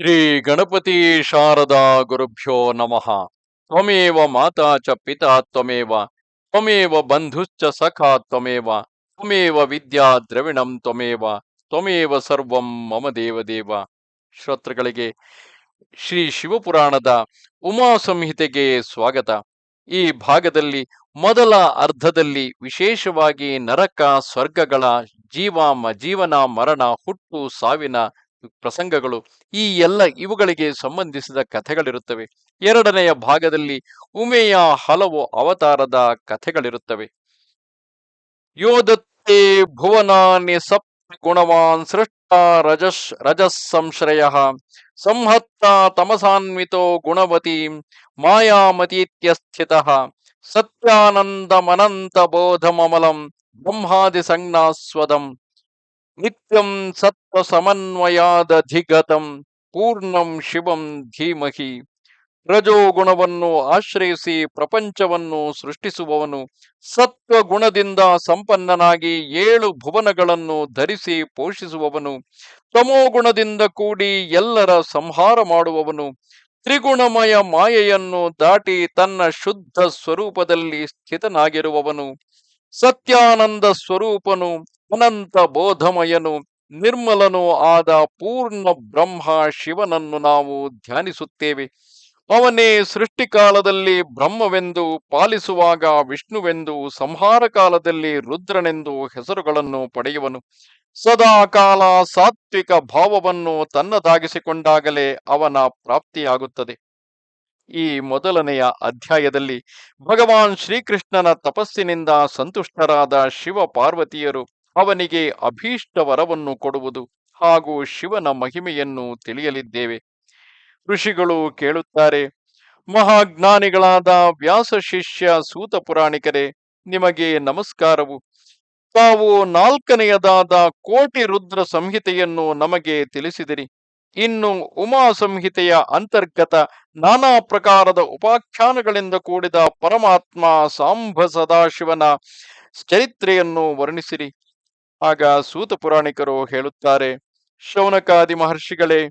ಶ್ರೀ ಗಣಪತಿ ಶಾರದಾ ಗುರುಭ್ಯೋ ನಮಃ. ತ್ವಮೇವ ಮಾತಾ ಚ ಪಿತಾ ತ್ವಮೇವ ತ್ವಮೇವ ಬಂಧುಶ್ಚ ಸಖಾ ತ್ವಮೇವ ತ್ವಮೇವ ವಿದ್ಯಾ ದ್ರವಿಣಂ ತ್ವಮೇವ ತ್ವಮೇವ ಸರ್ವಂ ಮಮ ದೇವದೇವ. ಶ್ರೋತೃಗಳಿಗೆ ಶ್ರೀ ಶಿವಪುರಾಣದ ಉಮಾ ಸಂಹಿತೆಗೆ ಸ್ವಾಗತ. ಈ ಭಾಗದಲ್ಲಿ ಮೊದಲ ಅರ್ಧದಲ್ಲಿ ವಿಶೇಷವಾಗಿ ನರಕ ಸ್ವರ್ಗಗಳ ಜೀವಾಮ ಜೀವನ ಮರಣ ಹುಟ್ಟು ಸಾವಿನ ಪ್ರಸಂಗಗಳು, ಈ ಎಲ್ಲ ಇವುಗಳಿಗೆ ಸಂಬಂಧಿಸಿದ ಕಥೆಗಳಿರುತ್ತವೆ. ಎರಡನೆಯ ಭಾಗದಲ್ಲಿ ಉಮೆಯ ಹಲವು ಅವತಾರದ ಕಥೆಗಳಿರುತ್ತವೆ. ಯೋಧತ್ತೆ ಭುವನಾನಿ ಸಪ್ ಗುಣವಾನ್ ಸೃಷ್ಟ ರಜಸ್ ರಜಸ್ ಸಂಶ್ರಯ, ಸಂಹತ್ತ ತಮಸಾನ್ವಿತೋ ಗುಣವತಿ, ಮಾಯಾಮತೀತ್ಯಸ್ಥಿತ, ಸತ್ಯಾನಂದಮನಂತ ಬೋಧಮಮಲಂ, ಬ್ರಹ್ಮಾದಿ ಸಂಜ್ಞಾಸ್ವದಂ. ನಿತ್ಯಂ ಸತ್ವ ಸಮನ್ವಯಾದಧಿಗತಂ ಪೂರ್ಣಂ ಶಿವಂ ಧೀಮಹಿ ರಜೋಗುಣವನ್ನು ಆಶ್ರಯಿಸಿ ಪ್ರಪಂಚವನ್ನು ಸೃಷ್ಟಿಸುವವನು ಸತ್ವ ಗುಣದಿಂದ ಸಂಪನ್ನನಾಗಿ ಏಳು ಭುವನಗಳನ್ನು ಧರಿಸಿ ಪೋಷಿಸುವವನು, ತಮೋಗುಣದಿಂದ ಕೂಡಿ ಎಲ್ಲರ ಸಂಹಾರ ಮಾಡುವವನು, ತ್ರಿಗುಣಮಯ ಮಾಯೆಯನ್ನು ದಾಟಿ ತನ್ನ ಶುದ್ಧ ಸ್ವರೂಪದಲ್ಲಿ ಸ್ಥಿತನಾಗಿರುವವನು, ಸತ್ಯಾನಂದ ಸ್ವರೂಪನು ಅನಂತ ಬೋಧಮಯನು, ನಿರ್ಮಲನು ಆದ ಪೂರ್ಣ ಬ್ರಹ್ಮ ಶಿವನನ್ನು ನಾವು ಧ್ಯಾನಿಸುತ್ತೇವೆ. ಅವನೇ ಸೃಷ್ಟಿಕಾಲದಲ್ಲಿ ಬ್ರಹ್ಮವೆಂದು ಪಾಲಿಸುವಾಗ ವಿಷ್ಣುವೆಂದು ಸಂಹಾರ ಕಾಲದಲ್ಲಿ ರುದ್ರನೆಂದು ಹೆಸರುಗಳನ್ನು ಪಡೆಯುವನು. ಸದಾ ಕಾಲ ಸಾತ್ವಿಕ ಭಾವವನ್ನು ತನ್ನದಾಗಿಸಿಕೊಂಡಾಗಲೇ ಅವನ ಪ್ರಾಪ್ತಿಯಾಗುತ್ತದೆ. ಈ ಮೊದಲನೆಯ ಅಧ್ಯಾಯದಲ್ಲಿ ಭಗವಾನ್ ಶ್ರೀಕೃಷ್ಣನ ತಪಸ್ಸಿನಿಂದ ಸಂತುಷ್ಟರಾದ ಶಿವ ಪಾರ್ವತಿಯರು ಅವನಿಗೆ ಅಭೀಷ್ಟ ವರವನ್ನು ಕೊಡುವುದು ಹಾಗೂ ಶಿವನ ಮಹಿಮೆಯನ್ನು ತಿಳಿಯಲಿದ್ದೇವೆ. ಋಷಿಗಳು ಕೇಳುತ್ತಾರೆ, ಮಹಾಜ್ಞಾನಿಗಳಾದ ವ್ಯಾಸ ಶಿಷ್ಯ ಸೂತ ಪುರಾಣಿಕರೇ, ನಿಮಗೆ ನಮಸ್ಕಾರವು. ತಾವು ನಾಲ್ಕನೆಯದಾದ ಕೋಟಿ ರುದ್ರ ಸಂಹಿತೆಯನ್ನು ನಮಗೆ ತಿಳಿಸಿದಿರಿ. ಇನ್ನು ಉಮಾ ಸಂಹಿತೆಯ ಅಂತರ್ಗತ ನಾನಾ ಪ್ರಕಾರದ ಉಪಾಖ್ಯಾನಗಳಿಂದ ಕೂಡಿದ ಪರಮಾತ್ಮ ಸಾಂಬ ಸದಾಶಿವನ ಚರಿತ್ರೆಯನ್ನು ವರ್ಣಿಸಿರಿ. ಆಗ ಸೂತ ಪುರಾಣಿಕರು ಹೇಳುತ್ತಾರೆ, ಶೌನಕಾದಿ ಮಹರ್ಷಿಗಳೇ,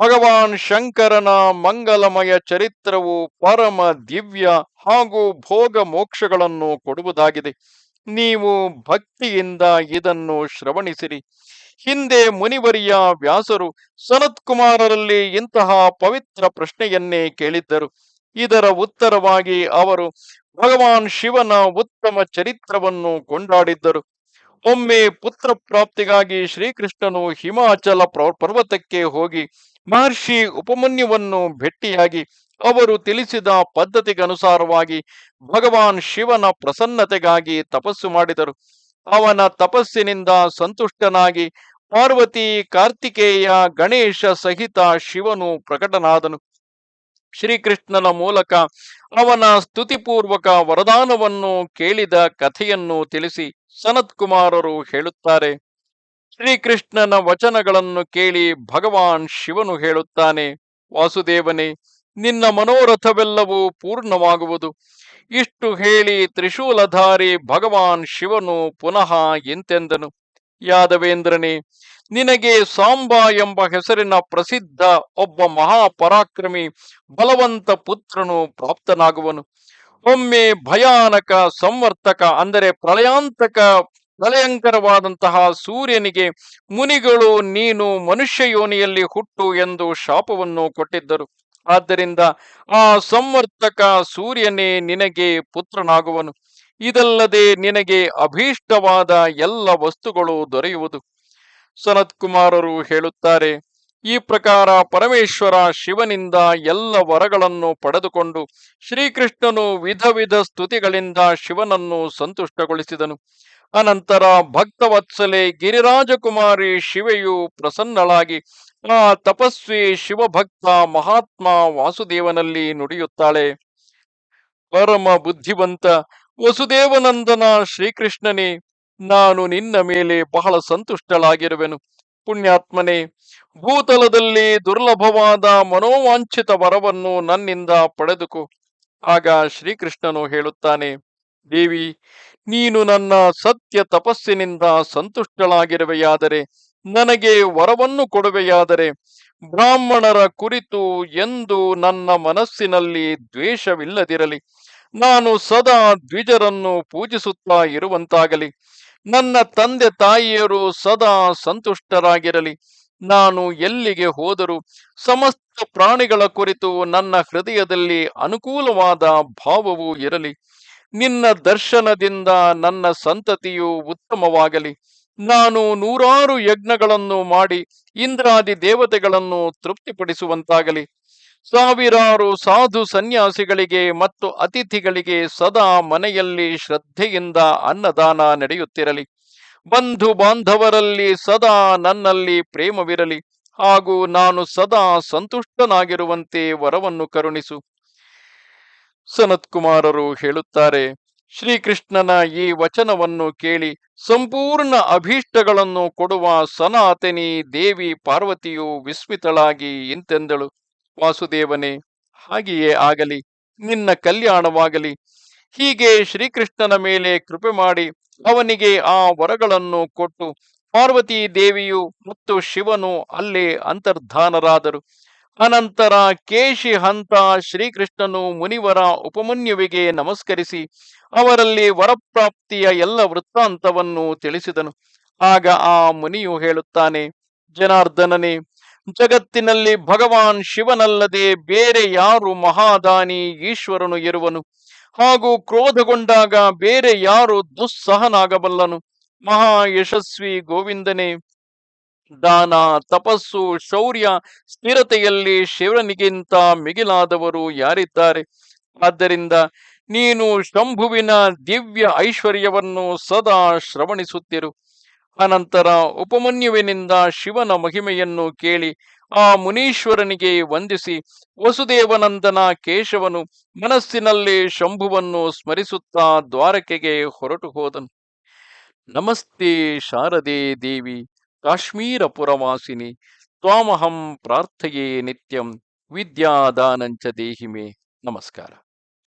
ಭಗವಾನ್ ಶಂಕರನ ಮಂಗಲಮಯ ಚರಿತ್ರವು ಪರಮ ದಿವ್ಯ ಹಾಗೂ ಭೋಗ ಮೋಕ್ಷಗಳನ್ನು ಕೊಡುವುದಾಗಿದೆ. ನೀವು ಭಕ್ತಿಯಿಂದ ಇದನ್ನು ಶ್ರವಣಿಸಿರಿ. ಹಿಂದೆ ಮುನಿವರಿಯ ವ್ಯಾಸರು ಸನತ್ಕುಮಾರರಲ್ಲಿ ಇಂತಹ ಪವಿತ್ರ ಪ್ರಶ್ನೆಯನ್ನೇ ಕೇಳಿದ್ದರು. ಇದರ ಉತ್ತರವಾಗಿ ಅವರು ಭಗವಾನ್ ಶಿವನ ಉತ್ತಮ ಚರಿತ್ರವನ್ನು ಕೊಂಡಾಡಿದ್ದರು. ಒಮ್ಮೆ ಪುತ್ರ ಪ್ರಾಪ್ತಿಗಾಗಿ ಶ್ರೀಕೃಷ್ಣನು ಹಿಮಾಚಲ ಪ್ರ- ಪರ್ವತಕ್ಕೆ ಹೋಗಿ ಮಹರ್ಷಿ ಉಪಮನ್ಯುವನ್ನು ಭೇಟಿಯಾಗಿ ಅವರು ತಿಳಿಸಿದ ಪದ್ಧತಿಗನುಸಾರವಾಗಿ ಭಗವಾನ್ ಶಿವನ ಪ್ರಸನ್ನತೆಗಾಗಿ ತಪಸ್ಸು ಮಾಡಿದರು. ಅವನ ತಪಸ್ಸಿನಿಂದ ಸಂತುಷ್ಟನಾಗಿ ಪಾರ್ವತಿ ಕಾರ್ತಿಕೇಯ ಗಣೇಶ ಸಹಿತ ಶಿವನು ಪ್ರಕಟನಾದನು. ಶ್ರೀಕೃಷ್ಣನ ಮೂಲಕ ಅವನ ಸ್ತುತಿಪೂರ್ವಕ ವರದಾನವನ್ನು ಕೇಳಿದ ಕಥೆಯನ್ನು ತಿಳಿಸಿ ಸನತ್ಕುಮಾರರು ಹೇಳುತ್ತಾರೆ, ಶ್ರೀಕೃಷ್ಣನ ವಚನಗಳನ್ನು ಕೇಳಿ ಭಗವಾನ್ ಶಿವನು ಹೇಳುತ್ತಾನೆ, ವಾಸುದೇವನೇ, ನಿನ್ನ ಮನೋರಥವೆಲ್ಲವೂ ಪೂರ್ಣವಾಗುವುದು. ಇಷ್ಟು ಹೇಳಿ ತ್ರಿಶೂಲಧಾರಿ ಭಗವಾನ್ ಶಿವನು ಪುನಃ ಎಂತೆಂದನು, ಯಾದವೇಂದ್ರನೇ, ನಿನಗೆ ಸಾಂಬ ಎಂಬ ಹೆಸರಿನ ಪ್ರಸಿದ್ಧ ಒಬ್ಬ ಮಹಾಪರಾಕ್ರಮಿ ಬಲವಂತ ಪುತ್ರನು ಪ್ರಾಪ್ತನಾಗುವನು. ಒಮ್ಮೆ ಭಯಾನಕ ಸಂವರ್ತಕ, ಅಂದರೆ ಪ್ರಳಯಾಂತಕ, ಪ್ರಳಯಂಕರವಾದಂತಹ ಸೂರ್ಯನಿಗೆ, ಮುನಿಗಳು ನೀನು ಮನುಷ್ಯ ಯೋನಿಯಲ್ಲಿ ಹುಟ್ಟು ಎಂದು ಶಾಪವನ್ನು ಕೊಟ್ಟಿದ್ದರು. ಆದ್ದರಿಂದ ಆ ಸಂವರ್ತಕ ಸೂರ್ಯನೇ ನಿನಗೆ ಪುತ್ರನಾಗುವನು. ಇದಲ್ಲದೆ ನಿನಗೆ ಅಭೀಷ್ಟವಾದ ಎಲ್ಲ ವಸ್ತುಗಳು ದೊರೆಯುವುದು. ಸನತ್ಕುಮಾರರು ಹೇಳುತ್ತಾರೆ ಈ ಪ್ರಕಾರ ಪರಮೇಶ್ವರ ಶಿವನಿಂದ ಎಲ್ಲ ವರಗಳನ್ನು ಪಡೆದುಕೊಂಡು ಶ್ರೀಕೃಷ್ಣನು ವಿಧ ವಿಧ ಸ್ತುತಿಗಳಿಂದ ಶಿವನನ್ನು ಸಂತುಷ್ಟಗೊಳಿಸಿದನು. ಅನಂತರ ಭಕ್ತವತ್ಸಲೆ ಗಿರಿರಾಜಕುಮಾರಿ ಶಿವೆಯು ಪ್ರಸನ್ನಳಾಗಿ, ಆ ತಪಸ್ವಿ ಶಿವಭಕ್ತ ಮಹಾತ್ಮ ವಾಸುದೇವನಲ್ಲಿ ನುಡಿಯುತ್ತಾಳೆ. ಪರಮ ಬುದ್ಧಿವಂತ ವಸುದೇವನಂದನ ಶ್ರೀಕೃಷ್ಣನೇ, ನಾನು ನಿನ್ನ ಮೇಲೆ ಬಹಳ ಸಂತುಷ್ಟಳಾಗಿರುವೆನು. ಪುಣ್ಯಾತ್ಮನೇ ಭೂತಲದಲ್ಲಿ ದುರ್ಲಭವಾದ ಮನೋವಾಂಛಿತ ವರವನ್ನು ನನ್ನಿಂದ ಪಡೆದುಕು. ಆಗ ಶ್ರೀಕೃಷ್ಣನು ಹೇಳುತ್ತಾನೆ, ದೇವಿ, ನೀನು ನನ್ನ ಸತ್ಯ ತಪಸ್ಸಿನಿಂದ ಸಂತುಷ್ಟಳಾಗಿರುವೆಯಾದರೆ, ನನಗೆ ವರವನ್ನು ಕೊಡುವೆಯಾದರೆ, ಬ್ರಾಹ್ಮಣರ ಕುರಿತು ಎಂದು ನನ್ನ ಮನಸ್ಸಿನಲ್ಲಿ ದ್ವೇಷವಿಲ್ಲದಿರಲಿ. ನಾನು ಸದಾ ದ್ವಿಜರನ್ನು ಪೂಜಿಸುತ್ತಾ ಇರುವಂತಾಗಲಿ. ನನ್ನ ತಂದೆ ತಾಯಿಯರು ಸದಾ ಸಂತುಷ್ಟರಾಗಿರಲಿ. ನಾನು ಎಲ್ಲಿಗೆ ಹೋದರೂ ಸಮಸ್ತ ಪ್ರಾಣಿಗಳ ಕುರಿತು ನನ್ನ ಹೃದಯದಲ್ಲಿ ಅನುಕೂಲವಾದ ಭಾವವು ಇರಲಿ. ನಿನ್ನ ದರ್ಶನದಿಂದ ನನ್ನ ಸಂತತಿಯು ಉತ್ತಮವಾಗಲಿ. ನಾನು ನೂರಾರು ಯಜ್ಞಗಳನ್ನು ಮಾಡಿ ಇಂದ್ರಾದಿ ದೇವತೆಗಳನ್ನು ತೃಪ್ತಿಪಡಿಸುವಂತಾಗಲಿ. ಸಾವಿರಾರು ಸಾಧು ಸನ್ಯಾಸಿಗಳಿಗೆ ಮತ್ತು ಅತಿಥಿಗಳಿಗೆ ಸದಾ ಮನೆಯಲ್ಲಿ ಶ್ರದ್ಧೆಯಿಂದ ಅನ್ನದಾನ ನಡೆಯುತ್ತಿರಲಿ. ಬಂಧು ಬಾಂಧವರಲ್ಲಿ ಸದಾ ನನ್ನಲ್ಲಿ ಪ್ರೇಮವಿರಲಿ ಹಾಗೂ ನಾನು ಸದಾ ಸಂತುಷ್ಟನಾಗಿರುವಂತೆ ವರವನ್ನು ಕರುಣಿಸು. ಸನತ್ಕುಮಾರರು ಹೇಳುತ್ತಾರೆ, ಶ್ರೀಕೃಷ್ಣನ ಈ ವಚನವನ್ನು ಕೇಳಿ ಸಂಪೂರ್ಣ ಅಭೀಷ್ಟಗಳನ್ನು ಕೊಡುವ ಸನಾತನಿ ದೇವಿ ಪಾರ್ವತಿಯು ವಿಸ್ಮಿತಳಾಗಿ ಇಂತೆಂದಳು, ವಾಸುದೇವನೇ, ಹಾಗೆಯೇ ಆಗಲಿ, ನಿನ್ನ ಕಲ್ಯಾಣವಾಗಲಿ, ಹೀಗೆ ಶ್ರೀಕೃಷ್ಣನ ಮೇಲೆ ಕೃಪೆ ಮಾಡಿ ಅವನಿಗೆ ಆ ವರಗಳನ್ನು ಕೊಟ್ಟು ಪಾರ್ವತಿ ದೇವಿಯು ಮತ್ತು ಶಿವನು ಅಲ್ಲಿ ಅಂತರ್ಧಾನರಾದರು. ಅನಂತರ ಕೇಶಿ ಹಂತ ಶ್ರೀಕೃಷ್ಣನು ಮುನಿವರ ಉಪಮನ್ಯುವಿಗೆ ನಮಸ್ಕರಿಸಿ ಅವರಲ್ಲಿ ವರಪ್ರಾಪ್ತಿಯ ಎಲ್ಲ ವೃತ್ತಾಂತವನ್ನು ತಿಳಿಸಿದನು. ಆಗ ಆ ಮುನಿಯು ಹೇಳುತ್ತಾನೆ, ಜನಾರ್ದನನೇ, ಜಗತ್ತಿನಲ್ಲಿ ಭಗವಾನ್ ಶಿವನಲ್ಲದೆ ಬೇರೆ ಯಾರು ಮಹಾದಾನಿ ಈಶ್ವರನು ಇರುವನು? ಹಾಗೂ ಕ್ರೋಧಗೊಂಡಾಗ ಬೇರೆ ಯಾರು ದುಸ್ಸಹನಾಗಬಲ್ಲನು? ಮಹಾ ಯಶಸ್ವಿ ಗೋವಿಂದನೇ. ದಾನ, ತಪಸ್ಸು, ಶೌರ್ಯ, ಸ್ಥಿರತೆಯಲ್ಲಿ ಶಿವನಿಗಿಂತ ಮಿಗಿಲಾದವರು ಯಾರಿದ್ದಾರೆ? ಆದ್ದರಿಂದ ನೀನು ಶಂಭುವಿನ ದಿವ್ಯ ಐಶ್ವರ್ಯವನ್ನು ಸದಾ ಶ್ರವಣಿಸುತ್ತಿರು. ಅನಂತರ ಉಪಮನ್ಯುವಿನಿಂದ ಶಿವನ ಮಹಿಮೆಯನ್ನು ಕೇಳಿ ಆ ಮುನೀಶ್ವರನಿಗೆ ವಂದಿಸಿ, ವಸುದೇವನಂದನ ಕೇಶವನು ಮನಸ್ಸಿನಲ್ಲಿ ಶಂಭುವನ್ನು ಸ್ಮರಿಸುತ್ತಾ ದ್ವಾರಕೆಗೆ ಹೊರಟು ಹೋದನು. ನಮಸ್ತೆ ಶಾರದೆ ದೇವಿ, ಕಾಶ್ಮೀರ ಪುರವಾಸಿನಿ, ತ್ವಾಮಹಂ ಪ್ರಾರ್ಥೆಯೇ ನಿತ್ಯಂ, ವಿದ್ಯಾದಾನಂಚ ದೇಹಿಮೆ. ನಮಸ್ಕಾರ.